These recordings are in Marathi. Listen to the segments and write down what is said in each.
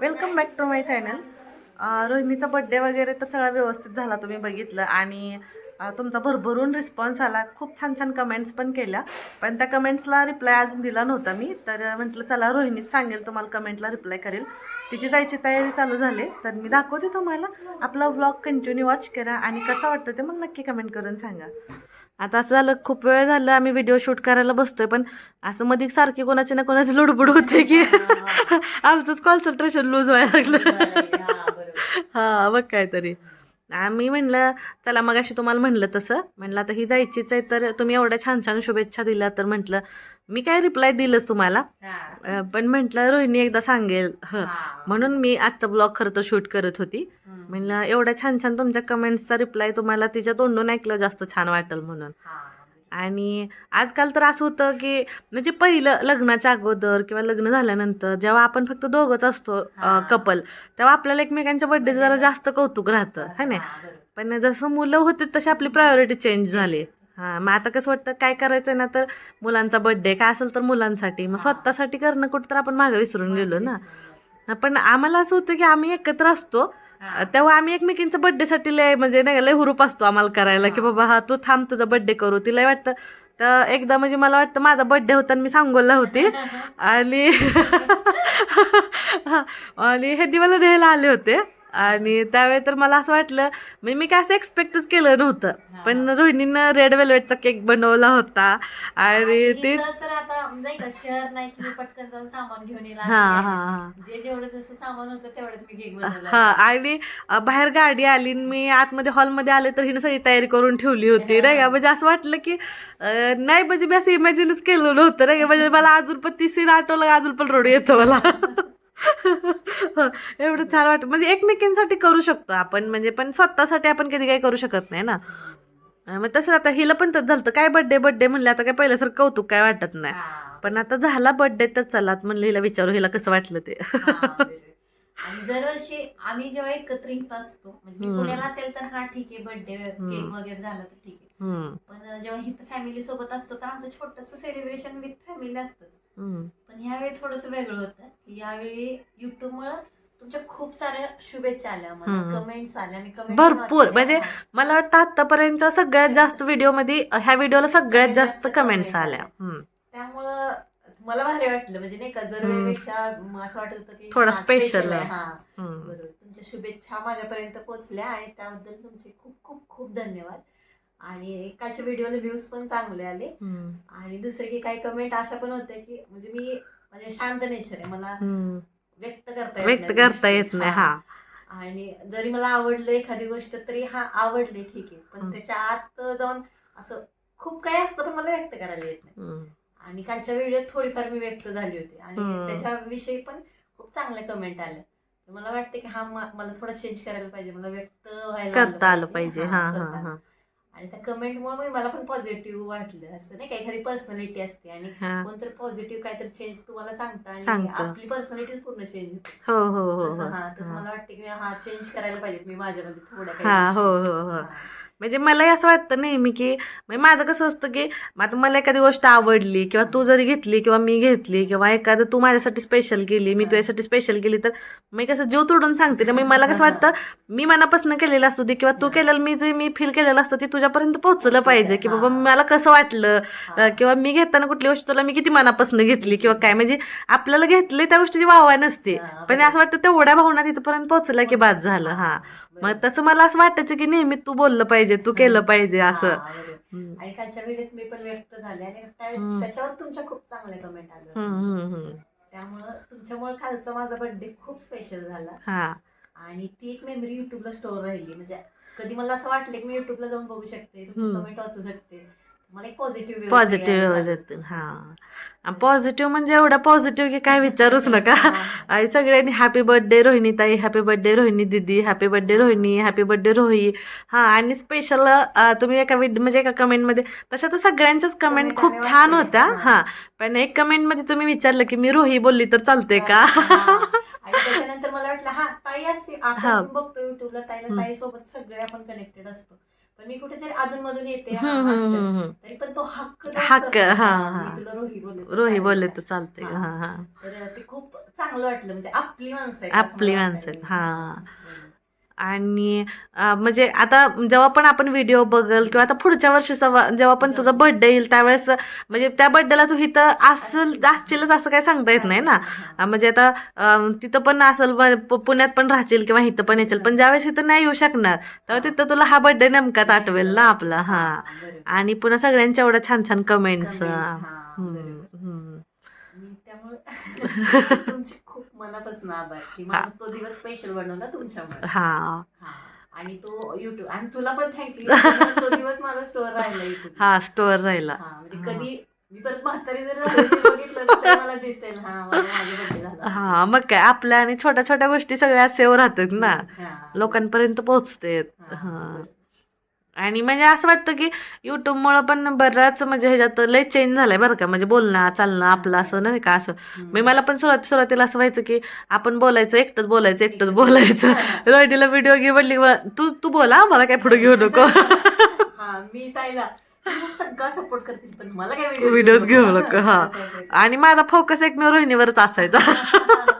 Welcome back to my channel रोहिणीचा birthday वगैरे तर सगळा व्यवस्थित झाला तुम्ही बघितलं. आणि तुमचा भरभरून रिस्पॉन्स आला. खूप छान छान कमेंट्स पण केल्या. पण त्या कमेंट्सला रिप्लाय अजून दिला नव्हता मी. तर म्हटलं चला रोहिणीच सांगेल तुम्हाला कमेंटला रिप्लाय करेल. तिची जायची तयारी चालू झाली. तर मी दाखवते तुम्हाला. आपला व्लॉग कंटिन्यू वॉच करा. आणि कसा वाटतं ते मग नक्की कमेंट करून सांगा. आता असं झालं खूप वेळ झालं आम्ही व्हिडिओ शूट करायला बसतोय पण असं मध्ये सारखी कोणाची ना कोणाची लुडबुड होते की आमचंच कॉन्सन्ट्रेशन लूज व्हायला लागलं. हा बघ काहीतरी. आम्ही म्हणलं चला मग अशी तुम्हाला म्हणलं तसं. म्हणलं आता ही जायचीच आहे तर तुम्ही एवढ्या छान छान शुभेच्छा दिल्या तर म्हटलं मी काय रिप्लाय दिलंच तुम्हाला. पण म्हटलं रोहिणी एकदा सांगेल हं. म्हणून मी आजचा ब्लॉग खरं तर शूट करत होती. म्हणलं एवढ्या छान छान तुमच्या कमेंट्सचा रिप्लाय तुम्हाला तिच्या तोंडून ऐकलं जास्त छान वाटेल म्हणून. आणि आजकाल तर असं होतं की म्हणजे पहिलं लग्नाच्या अगोदर किंवा लग्न झाल्यानंतर जेव्हा आपण फक्त दोघंच असतो कपल तेव्हा आपल्याला एकमेकांच्या बड्डेचं जरा जास्त कौतुक राहतं है ना? पण जसं मुलं होते तशी आपली प्रायोरिटी चेंज झाली. हां मग आता कसं वाटतं काय करायचं ना तर मुलांचा बड्डे काय असेल तर मुलांसाठी. मग स्वतःसाठी करणं कुठं तर आपण मागे विसरून गेलो ना. पण आम्हाला असं होतं की आम्ही एकत्र असतो तेव्हा आम्ही एकमेकींच्या बड्डेसाठी लय म्हणजे नाही लय हुरूप असतो आम्हाला करायला की बाबा हा तू थांब तुझा बड्डे करू. तिला वाटतं. तर एकदा म्हणजे मला वाटतं माझा बड्डे होता आणि मी सांगोलला होते. आणि आणि ह्यांनी मला न्यायला आले होते. आणि त्यावेळी तर मला असं वाटलं म्हणजे मी काय असं एक्सपेक्टच केलं नव्हतं. पण रोहिणीनं रेड वेल्वेटचा केक बनवला होता. आणि ते तर आता नाही का शहर नाही की मी पटकन जाऊन सामान घेऊन येईल असं हा काही हा नाही. हा. जे जेवढं जसं सामान होतं तेवढ्यात मी केक बनवला हा आणि बाहेर गाडी आली आणि मी आतमध्ये हॉलमध्ये आले तर हिनं सगळी तयारी करून ठेवली होती. नाही का? म्हणजे असं वाटलं की अ, नाही म्हणजे मी असं इमॅजिनच केलं नव्हतं. नाही का? म्हणजे मला अजून पण ती सीन आठवलं अजून पण रोड येतो मला. एवढं छान वाटतं. म्हणजे एकमेकींसाठी करू शकतो आपण म्हणजे पण स्वतःसाठी आपण कधी काही करू शकत नाही ना. मग तसं आता हिला पण तसं झालं काय बड्डे बड्डे म्हणलं आता काय पहिल्यासारखं कौतुक काय वाटत नाही. पण आता झाला बड्डे तर चला म्हणलं हिला विचारू हिला कसं वाटलं ते. आणि दरवर्षी आम्ही जेव्हा एकत्र येत असतो म्हणजे. पुण्याला असेल तर हा ठीक आहे बर्थडे केक वगैरे झालं तर ठीक आहे. पण जेव्हा इथं फॅमिली सोबत असतो तर आमचं छोटस सेलिब्रेशन विथ फॅमिली असतं हम्म. पण ह्यावेळी थोडस वेगळं होतं. की यावेळी युट्यूब मुळे तुमच्या खूप साऱ्या शुभेच्छा आल्या मला. कमेंट्स आल्या. मी कमेंट भरपूर. म्हणजे मला वाटतं आतापर्यंतच्या सगळ्यात जास्त व्हिडिओमध्ये ह्या व्हिडिओला सगळ्यात जास्त कमेंट्स आल्या. त्यामुळं मला भारी वाटलं. म्हणजे नाही का जर. वेळेपेक्षा असं वाटत होतं की थोडं special आहे. हा तुमच्या शुभेच्छा माझ्यापर्यंत पोहोचल्या आणि त्याबद्दल तुमचे खूप खूप खूप धन्यवाद. आणि एकाच्या व्हिडिओला व्ह्यूज पण चांगले आले. आणि दुसरे की काही कमेंट अशा पण होत्या की म्हणजे मी म्हणजे शांत नेचर आहे मला. व्यक्त करता येत व्यक्त करता. येत नाही हा. आणि जरी मला आवडलं एखादी गोष्ट तरी हा आवडली ठीक आहे पण. त्याच्या आत जाऊन असं खूप काही असतं पण मला व्यक्त करायला येत नाही. आणि कालच्या व्हिडिओत थोडीफार मी व्यक्त झाली होती आणि. त्याच्याविषयी पण खूप चांगल्या कमेंट आल्या मला वाटते की हा मला थोडं चेंज करायला पाहिजे मला व्यक्त व्हायला करता आलं पाहिजे हा हा. हा आणि त्या कमेंटमुळे मला पण पॉझिटिव्ह वाटलं असं नाही का? एखादी पर्सनॅलिटी असते आणि कोणतरी पॉझिटिव्ह काहीतरी चेंज तुम्हाला सांगता आणि. आपली पर्सनॅलिटी पूर्ण चेंज होते. हो हो हो तसं हो. मला वाटतं की हा चेंज करायला पाहिजेत मी माझ्यामध्ये थोड्या म्हणजे मलाही असं वाटतं नेहमी की म्हणजे माझं कसं असतं की आता मला एखादी गोष्ट आवडली किंवा तू जरी घेतली किंवा मी घेतली किंवा एखादं तू माझ्यासाठी स्पेशल केली मी तुझ्यासाठी स्पेशल केली तर मी कसं जीव तोडून सांगते. ना मी मला कसं वाटतं मी मनापासून केलेलं असू दे किंवा तू केलेलं मी जे मी फील केलेलं असतं ते तुझ्यापर्यंत पोहोचलं पाहिजे की बाबा मला कसं वाटलं किंवा मी घेताना कुठली गोष्ट तुला मी किती मनापासून घेतली किंवा काय म्हणजे आपल्याला घेतले त्या गोष्टीची वाहवा नसते. पण असं वाटतं तेवढ्या भावना तिथपर्यंत पोहोचल्या की बाद झालं. हा. मग तसं मला असं वाटायचं की नेहमी तू बोललं पाहिजे तू केलं पाहिजे असं. आणि कालच्या व्हिडिओत मी पण व्यक्त झाले आणि. त्याच्यावर तुमच्या खूप चांगल्या कमेंट आल्या हम्म. त्यामुळं तुमच्यामुळे कालचा माझा बर्थडे खूप स्पेशल झाला आणि ती एक मेमरी युट्यूबला स्टोर राहिली म्हणजे कधी मला असं वाटलं की मी युट्यूबला जाऊन बघू शकते तुमची. कमेंट वाचू शकते पॉझिटिव्ह पॉझिटिव्ह येतील हा. पॉझिटिव्ह म्हणजे एवढा पॉझिटिव्ह की काय विचारूच नका. आणि सगळ्यांनी हॅपी बर्थडे रोहिणी ताई हॅपी बर्थडे रोहिणी दिदी happy birthday Rohini happy birthday Rohi. हा आणि स्पेशल तुम्ही एका vid- म्हणजे एका कमेंटमध्ये तशा तर सगळ्यांच्याच कमेंट खूप छान. होत्या. हा. पण एक कमेंटमध्ये तुम्ही विचारलं की मी रोही बोलली तर चालते का? त्याच्यानंतर मला वाटलं हा ताई असते. आपण बघतो युट्यूबला ताईला ताई सोबत सगळे आपण कनेक्टेड असतो. पण मी कुठेतरी अधून मधून येते हा, हम्म, हम्म, असते. हम्म, हम्म. तरी पण तो हक्क जो हक्क, असतो ना, हा, हा, हा. मी तुला रोही बोलले तर रोही बोलले? तर चालतंय हा. हा हा तर ते खूप चांगलं वाटलं म्हणजे आपली माणसं आहेत असं आपली मला माणसं आहेत, हा. आणि म्हणजे आता जेव्हा पण आपण व्हिडिओ बघल किंवा आता पुढच्या वर्षीचा जेव्हा पण तुझा बर्थडे येईल त्यावेळेस म्हणजे त्या बर्थडेला तू इथं असल असशीलच असं काही सांगता येत नाही ना. म्हणजे आता तिथं पण असेल पुण्यात पण राहशील किंवा इथं पण येशील पण ज्यावेळेस इथं नाही येऊ शकणार तेव्हा तिथं तुला हा बर्थडे नेमकाच आठवेल ना आपला हा. आणि पुन्हा सगळ्यांच्या एवढ्या छान छान कमेंट्स त्यामुळे मनापासून आभार की मला तो दिवस स्पेशल बनवला तुमच्यामुळे. हा. हा. आणि तो युट्यूब आणि तुला पण थँक्यू तो दिवस माझा स्टोअर राहिला. हा स्टोअर राहिला. हा म्हणजे कधी मी परत म्हातारी जर बघितलं मला दिसेल. हा हा मग काय आपल्या आणि छोट्या छोट्या गोष्टी सगळ्या सेव राहतात ना. लोकांपर्यंत पोहोचते हा. आणि म्हणजे असं वाटतं की युट्यूबमुळं पण बराच म्हणजे ह्याच्यात लय चेंज झालाय बरं का. म्हणजे बोलणं चालणं आपलं असं नाही का असं. मी मला पण सुरुवात सुरुवातीला असं व्हायचं की आपण बोलायचं एकटंच बोलायचं एकटंच बोलायचं. रोहिणीला व्हिडिओ घे म्हणली "व- तू तू बोला मला काय पुढे घेऊ नको. मी ताईला सगळा सपोर्ट करतील पण मला काय व्हिडिओ व्हिडिओत घेऊ नको. हा. आणि माझा फोकस एकमेव रोहिणीवरच असायचा.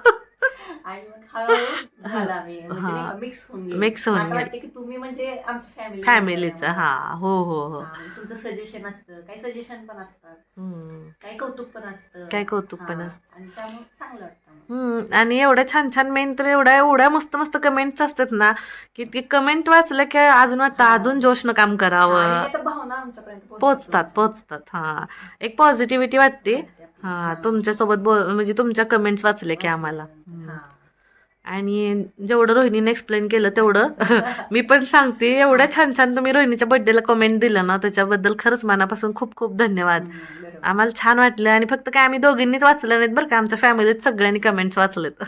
हळूहळू झाला आम्ही म्हणजे मिक्स होऊन गेलो. Mix होऊन गेलो. वाटतं की तुम्ही म्हणजे आमची फॅमिली फॅमिलीचं हा हो हो हो तुमचं सजेशन असतं काही सजेशन पण असतात हम्म. काही कौतुक पण असतं काही कौतुक पण हा, असतं. आणि त्यामुळे चांगलं वाटतं मग. हम्म आणि एवढ्या छान छान मेन तर एवढ्या एवढ्या मस्त मस्त कमेंट्स असतात ना की ती कमेंट वाचलं की अजून वाटतं. अजून जोशनं काम आणि करावं त्या तर भावना आमच्यापर्यंत पोचतात पोचतात हा एक पॉझिटिव्हिटी वाटते. हा. तुमच्यासोबत बोल म्हणजे तुमच्या कमेंट्स वाचले की आम्हाला. हा. आणि जेवढं रोहिणीने एक्सप्लेन केलं तेवढं मी पण सांगते एवढ्या छान छान तुम्ही रोहिणीच्या बर्थडेला कमेंट दिलं ना त्याच्याबद्दल खरंच मनापासून खूप खूप धन्यवाद. आम्हाला छान वाटलं आणि फक्त काय आम्ही दोघींनीच वाचलं नाहीत बरं का आमच्या फॅमिलीत सगळ्यांनी कमेंट्स वाचलेत.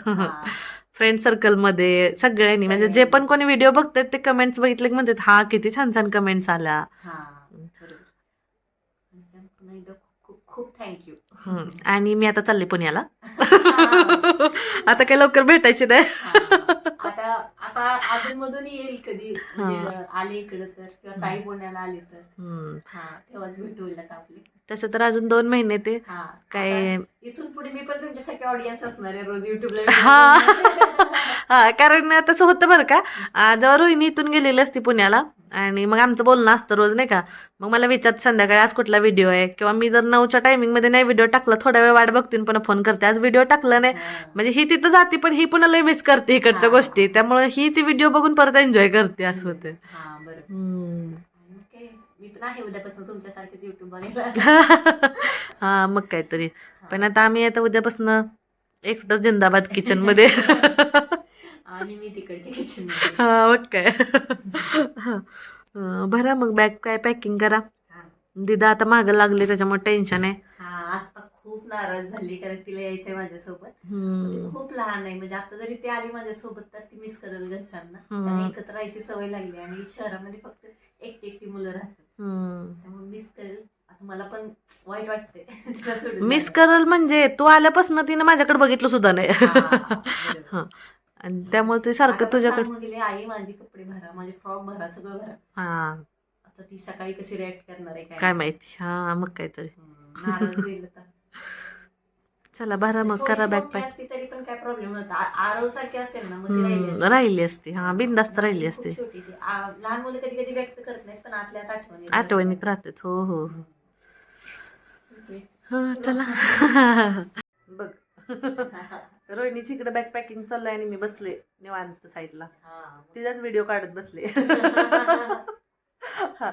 फ्रेंड सर्कलमध्ये सगळ्यांनी म्हणजे जे पण कोणी व्हिडिओ बघतात ते कमेंट्स बघितले की म्हणतात हा किती छान छान कमेंट्स आल्या. आणि मी आता चालले पुण्याला. आता काय लवकर भेटायची नाही. आता आता मधून येईल कधी. म्हणजे आले इकडे तर किंवा ताई पुण्याला आली तर. हा तेव्हाच भेट होईल आता आपली. तसं तर अजून दोन महिने ते. हा. काय- आता इथून पुढे मी पण तुमच्यासाठी ऑडियन्स असणार आहे रोज युट्यूबला हा. हा कारण तसं होतं बरं का आ, जेव्हा रोहिणी इथून गेलेली असती पुण्याला. आणि मग आमचं बोलणं असतं रोज नाही का? मग मला विचारत संध्याकाळी आज कुठला व्हिडिओ आहे? किंवा मी जर नऊच्या टायमिंगमध्ये नाही व्हिडिओ टाकला थोड्या वेळ वाट बघते आणि पुन्हा फोन करते. आज व्हिडिओ टाकला नाही. म्हणजे ही तिथं जाते पण ही पुन्हा लय मिस करते इकडच्या. गोष्टी. त्यामुळे ही ती व्हिडिओ बघून परत एन्जॉय करते असं होते हा मी पण आहे उद्यापासून तुमच्यासारखेच युट्यूब बघायला. हा मग काहीतरी. पण आता आम्ही आता उद्यापासून एकटंच जिंदाबाद किचनमध्ये. आणि मी तिकडच्या किचन हा मग काय अं, भरा मग बॅग काय पॅकिंग करा दिदा आता मागं लागले त्याच्यामुळे टेन्शन आहे हा आज तर खूप नाराज झाली कारण तिला यायचंय माझ्यासोबत हम्म. ती खूप लहान आहे म्हणजे आता जरी ती आली माझ्यासोबत तर ती मिस करेल घरच्यांना हम्म. त्यांना एकत्र राहायची सवय लागली आणि शहरामध्ये फक्त एकटी एकटी मुलं राहतात हम्म. त्यामुळे मिस करेल आता मला पण वाईट वाटते तिला सोडून मिस जायला. करल म्हणजे तू आल्यापासून तिने माझ्याकडे बघितलं सुद्धा नाही हा, बरोबर. हा. आणि त्यामुळे ते सारखं तुझ्याकडे गेले आई माझी कपडे भरा माझे फ्रॉक भरा सगळं भरा. हा. आता ती सकाळी कशी रिॲक्ट करणार आहे काय? माहिती? हा मग काहीतरी. हम्म, नाराज होईल आता. चला भरा मग करा बॅग पॅक असती तरी पण काय प्रॉब्लेम नव्हता आरव सारखी असेल ना मग ती राहिली असती. राहिली असती. हा बिंदास्त राहिली खूप असती. छोटी ती. आ- लहान मुलं कधी कधी व्यक्त करत नाहीत पण आतल्या आत आठवणी आठवणीत राहतात. हो हो. हो. हा चला. बघ. रोहिणीची इकडे बॅग पॅकिंग चाललंय आणि मी बसले निवांत साईडला. तिचाच व्हिडिओ काढत बसले हा.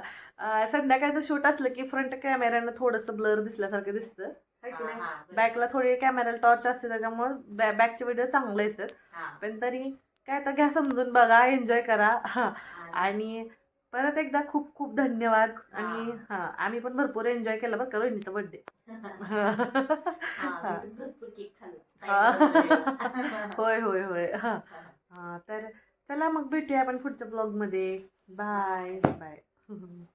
संध्याकाळचं शूट असलं की फ्रंट कॅमेऱ्यानं थोडंसं ब्लर दिसल्यासारखं दिसतं की नाही बरोबर. बॅकला थोडी कॅमेऱ्याला टॉर्च असते त्याच्यामुळे बॅकचे व्हिडिओ चांगले येतात. पण तरी काय तर घ्या समजून बघा एन्जॉय करा आणि परत एकदा खूप खूप धन्यवाद. आणि हा. आम्ही पण भरपूर एन्जॉय केला बरं का रोहिणीचा बर्थडे होय होय होय. हा. हा, तर चला मग भेटूया आपण पुढच्या ब्लॉगमध्ये बाय बाय